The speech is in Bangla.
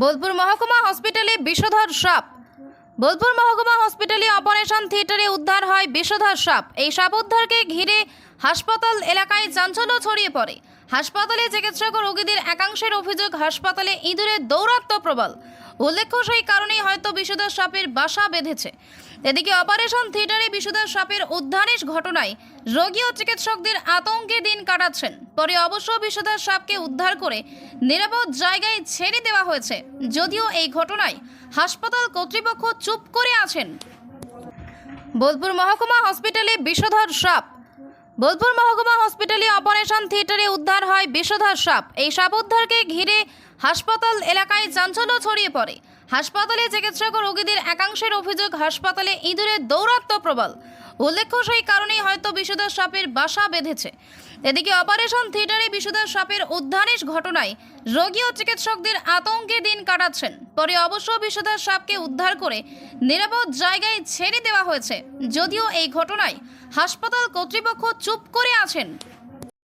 বোলপুর মহকুমা হসপিটালে বিষধর সাপ। বোলপুর মহকুমা হসপিটালে অপারেশন থিয়েটারে উদ্ধার হয় বিষধর সাপ। এই সাপ উদ্ধারকে ঘিরে হাসপাতাল এলাকায় চাঞ্চল্য ছড়িয়ে পড়ে। হাসপাতালে চিকিৎসক রোগীদের একাংশের অভিযোগ, হাসপাতালে ইঁদুরের দৌরাত্ম প্রবল। উল্লেখ্য সেই কারণেই হয়তো বিষধর সাপের বাসা বেঁধেছে। এদিকে অপারেশন থিয়েটারে বিষধর সাপের উদ্ধারের ঘটনায় রোগী ও চিকিৎসকদের আতঙ্কে দিন কাটাচ্ছেন। পরে অবশ্য বিষধর সাপকে উদ্ধার করে নিরাপদ জায়গায় ছেড়ে দেওয়া হয়েছে। যদিও এই ঘটনায় হাসপাতাল কর্তৃপক্ষ চুপ করে আছেন। বোলপুর মহকুমা হসপিটালে বিষধর সাপ। বোলপুর মহকুমা হসপিটালে অপারেশন থিয়েটারে উদ্ধার হয় বিষধর সাপ। এই সাপ উদ্ধারকে ঘিরে হাসপাতাল এলাকায় চাঞ্চল্য ছড়িয়ে পড়ে। হাসপাতালে চিকিৎসক রোগীদের একাংশের অভিযোগ, হাসপাতালে ইঁদুরের দৌরাত্ম্য প্রবল। উল্লেখ্য, সেই কারণেই হয়তো বিষধর সাপের বাসা বেঁধেছে। এদিকে অপারেশন থিয়েটারে বিষধর সাপের উদ্ধারের ঘটনায় রোগী ও চিকিৎসকদের আতঙ্কে দিন কাটাচ্ছেন। পরে অবশ্য বিষধর সাপকে উদ্ধার করে নিরাপদ জায়গায় ছেড়ে দেওয়া হয়েছে। যদিও এই ঘটনায় হাসপাতাল কর্তৃপক্ষ চুপ করে আছেন।